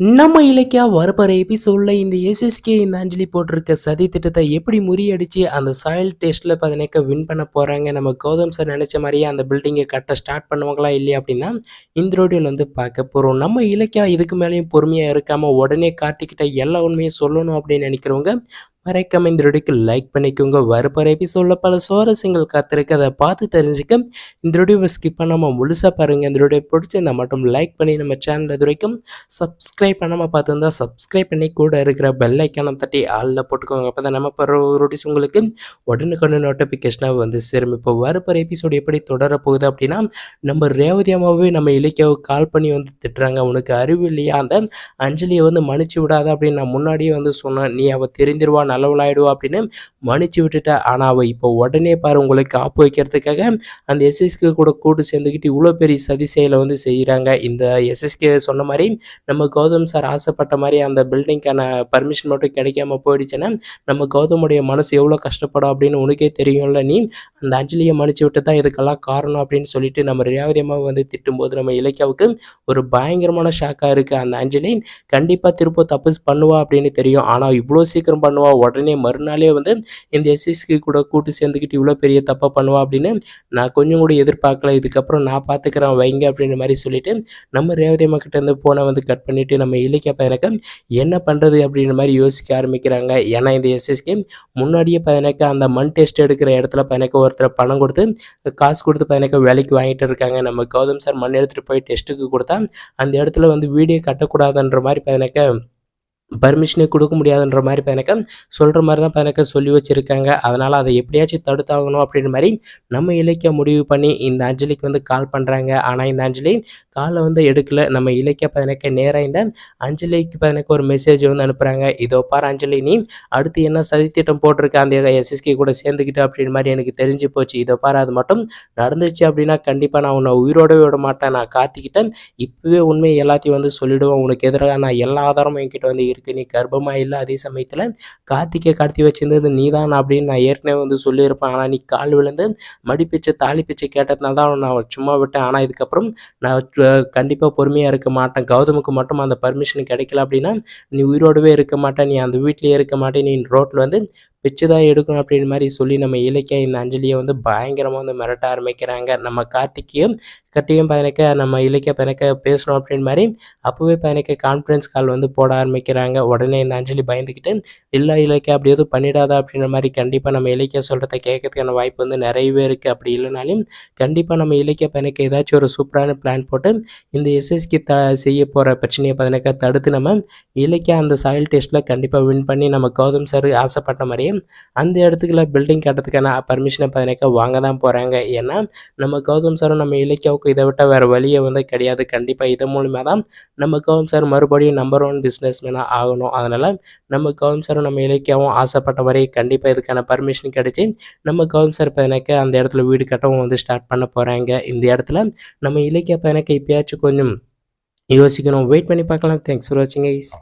நம்ம இலக்கியா வரப்போகிற எபிசோட்ல இந்த எஸ்எஸ்கே இந்த அஞ்சலி போட்டிருக்க சதி திட்டத்தை எப்படி முறியடிச்சு அந்த சாயில் டெஸ்ட்டில் பதினேக்க வின் பண்ண போகிறாங்க நம்ம கௌதம் சார் நினச்ச மாதிரியே அந்த பில்டிங்கை கட்ட ஸ்டார்ட் பண்ணுவாங்களா இல்லையா அப்படின்னா இந்த ரோடியில் வந்து பார்க்க போகிறோம் நம்ம இலக்கியா இதுக்கு மேலேயும் பொறுமையாக இருக்காமல் உடனே கார்த்திக்கிட்ட எல்லா உண்மையும் சொல்லணும் அப்படின்னு நினைக்கிறவங்க மறைக்காம இந்த வீடியோக்கு லைக் பண்ணிக்கோங்க. வரப்போகிற எபிசோடில் பல சுவாரஸ்யங்கள் காத்திருக்கு. அதை பார்த்து தெரிஞ்சுக்க இந்த வீடியோவை ஸ்கிப் பண்ணாமல் முழுசாக பாருங்கள் இந்த வீடியோ பிடிச்சிருந்தா மட்டும் லைக் பண்ணி நம்ம சேனல் இது வரைக்கும் சப்ஸ்கிரைப் பண்ணாமல் பார்த்துருந்தா சப்ஸ்கிரைப் பண்ணி கூட இருக்கிற பெல் ஐக்கானம் தட்டி ஆளில் போட்டுக்கோங்க. அப்போ தான் நம்ம போகிற ரொட்டிஸ் உங்களுக்கு உடனுக்குடனே நோட்டிஃபிகேஷனாக வந்து சேரும். இப்போ வரப்போகிற எபிசோடு எப்படி தொடர போகுது அப்படின்னா நம்ம ரேவதி அம்மாவே நம்ம இலக்கியாவை கால் பண்ணி வந்து திட்டுறாங்க. உனக்கு அறிவு இல்லையா? அந்த அஞ்சலியை வந்து மன்னிச்சு விடாத அப்படின்னு நான் முன்னாடியே வந்து சொன்னேன். நீ அவள் தெரிஞ்சிருவான் நல்லவளாயிடுவா அப்படின்னு மன்னிச்சு விட்டுட்டா. ஆனால் அவள் இப்போ உடனே பாரு உங்களுக்கு காப்பு வைக்கிறதுக்காக அந்த எஸ்எஸ்கே கூட கூட்டு சேர்ந்துக்கிட்டு இவ்வளோ பெரிய சதி செயலை வந்து செய்கிறாங்க இந்த எஸ்எஸ்கே சொன்ன மாதிரி நம்ம கௌதம் சார் ஆசைப்பட்ட மாதிரி அந்த பில்டிங்க்கான பர்மிஷன் மட்டும் கிடைக்காம போயிடுச்சுன்னா நம்ம கௌதமுடைய மனசு எவ்வளோ கஷ்டப்படும் அப்படின்னு உனக்கே தெரியும்ல நீ? அந்த அஞ்சலியை மன்னிச்சு விட்டு தான் இதுக்கெல்லாம் காரணம் அப்படின்னு சொல்லிட்டு நம்ம ரேவதி அம்மாவை வந்து திட்டும்போது நம்ம இலக்கியாவுக்கு ஒரு பயங்கரமான ஷாக்காக இருக்குது அந்த அஞ்சலி கண்டிப்பாக திரும்ப தப்பு பண்ணுவா அப்படின்னு தெரியும். ஆனால் இவ்வளோ சீக்கிரம் பண்ணுவா உடனே மறுநாளே வந்து இந்த எஸ்எஸ்கி கூட கூட்டு சேர்ந்துக்கிட்டு இவ்வளோ பெரிய தப்பாக பண்ணுவா அப்படின்னு நான் கொஞ்சம் கூட எதிர்பார்க்கல. இதுக்கப்புறம் நான் பார்த்துக்கிறேன் வைங்க அப்படின்ற மாதிரி சொல்லிட்டு நம்ம ரேவதி அம்மா கிட்ட இருந்து ஃபோனை வந்து கட் பண்ணிவிட்டு நம்ம இலக்கிய பையனுக்கு என்ன பண்ணுறது அப்படின்ற மாதிரி யோசிக்க ஆரம்பிக்கிறாங்க. ஏன்னா இந்த எஸ்எஸ்கே முன்னாடியே பையனுக்கு அந்த மண் டெஸ்ட் எடுக்கிற இடத்துல பையனுக்கு ஒருத்தர் பணம் கொடுத்து காசு கொடுத்து பையனுக்கு வேலைக்கு வாங்கிட்டு இருக்காங்க. நம்ம கௌதம் சார் மண் எடுத்துகிட்டு போய் டெஸ்ட்டுக்கு கொடுத்தா அந்த இடத்துல வந்து வீடியோ கட்டக்கூடாதுன்ற மாதிரி பையனுக்கு பர்மிஷனே கொடுக்க முடியாதுன்ற மாதிரி இப்போ எனக்கு சொல்கிற மாதிரி தான் இப்போ எனக்கு சொல்லி வச்சுருக்காங்க. அதனால் அதை எப்படியாச்சும் தடுத்தாகணும் அப்படின்ற மாதிரி நம்ம இலக்கிய முடிவு பண்ணி இந்த அஞ்சலிக்கு வந்து கால் பண்ணுறாங்க ஆனால் இந்த அஞ்சலி காலை வந்து எடுக்கலை. நம்ம இலக்கிய பதினக்க நேராக இந்த அஞ்சலிக்கு பதினக்கு ஒரு மெசேஜ் வந்து அனுப்புகிறாங்க இதோ பார் அஞ்சலி நீ அடுத்து என்ன சதித்திட்டம் போட்டிருக்க? அந்த எஸ்எஸ்கே கூட சேர்ந்துக்கிட்டு அப்படின்ற மாதிரி எனக்கு தெரிஞ்சு போச்சு. இதோ பார் அது மட்டும் நடந்துச்சு அப்படின்னா கண்டிப்பாக நான் உன்னை உயிரோடவே விட மாட்டேன். நான் காத்திக்கிட்டேன். இப்போவே உண்மை எல்லாத்தையும் வந்து சொல்லிவிடுவேன் உனக்கு எதிராக நான் எல்லா ஆதாரமும் என்கிட்ட வந்து இருக்கு. இருக்கு. நீ கர்ப்பமாக இல்லை அதே சமயத்தில் கார்த்திகை கடத்தி வச்சிருந்தது நீ தான் அப்படின்னு நான் ஏற்கனவே வந்து சொல்லியிருப்பேன். ஆனால் நீ கால் விழுந்து மடிப்பிச்சை தாலி பிச்சை கேட்டதுனால தான் நான் சும்மா விட்டேன். ஆனால் இதுக்கப்புறம் நான் கண்டிப்பாக பொறுமையாக இருக்க மாட்டேன். கௌதமுக்கு மட்டும் அந்த பர்மிஷன் கிடைக்கல அப்படின்னா நீ உயிரோடவே இருக்க மாட்டேன். நீ அந்த வீட்லேயே இருக்க மாட்டேன். நீ ரோட்டில் வந்து வச்சு தான் எடுக்கணும் அப்படின்ற மாதிரி சொல்லி நம்ம இலக்கியம் இந்த அஞ்சலியை வந்து பயங்கரமாக வந்து மிரட்ட ஆரம்பிக்கிறாங்க. நம்ம கார்த்திகையும் கட்டியும் பதினக்க நம்ம இலக்கிய பதினக்க பேசணும் அப்படின்னு மாதிரி அப்போவே பதினக்க கான்ஃபரன்ஸ் கால் வந்து போட ஆரம்பிக்கிறாங்க. உடனே இந்த அஞ்சலி பயந்துக்கிட்டு இல்லை இலக்கியம் அப்படி எதுவும் பண்ணிடாதா அப்படின்ற மாதிரி கண்டிப்பாக நம்ம இலக்கிய சொல்கிறத கேட்கறதுக்கான வாய்ப்பு வந்து நிறையவே இருக்குது அப்படி இல்லைனாலும் கண்டிப்பாக நம்ம இலக்கிய பதினக்க ஏதாச்சும் ஒரு சூப்பரான பிளான் போட்டு இந்த எஸ்எஸ்கி த செய்ய போகிற பிரச்சனையை பதினக்க தடுத்து நம்ம இலக்கிய அந்த சாயில் டெஸ்ட்டில் கண்டிப்பாக வின் பண்ணி நம்ம கௌதம் சார் ஆசைப்பட்ட மாதிரியே அந்த இடத்துக்குள்ள பில்டிங் கட்டுறதுக்கான பர்மிஷனை பார்த்தீங்கன்னாக்கா வாங்க தான் போகிறாங்க ஏன்னா நம்ம கௌதம் சாரும் நம்ம இலக்கியாவுக்கு இதை விட்டால் வேறு வழியை வந்து கிடையாது. கண்டிப்பாக இதன் மூலிமா தான் நம்ம கௌதம் சார் மறுபடியும் நம்பர் ஒன் பிஸ்னஸ் மேனாக ஆகணும். அதனால் நம்ம கௌதம் சாரும் நம்ம இலக்கியாவும் ஆசைப்பட்ட வரை கண்டிப்பாக இதுக்கான பர்மிஷன் கிடைச்சி நம்ம கௌதம் சார் பார்த்தீங்கன்னாக்கா அந்த இடத்துல வீடு கட்டவும் வந்து ஸ்டார்ட் பண்ண போகிறாங்க இந்த இடத்துல நம்ம இலக்கிய பார்த்தீங்கன்னாக்கா இப்போயாச்சும் கொஞ்சம் யோசிக்கணும். வெயிட் பண்ணி பார்க்கலாம். தேங்க்ஸ் ஃபார் வாட்சிங் ஐஸ்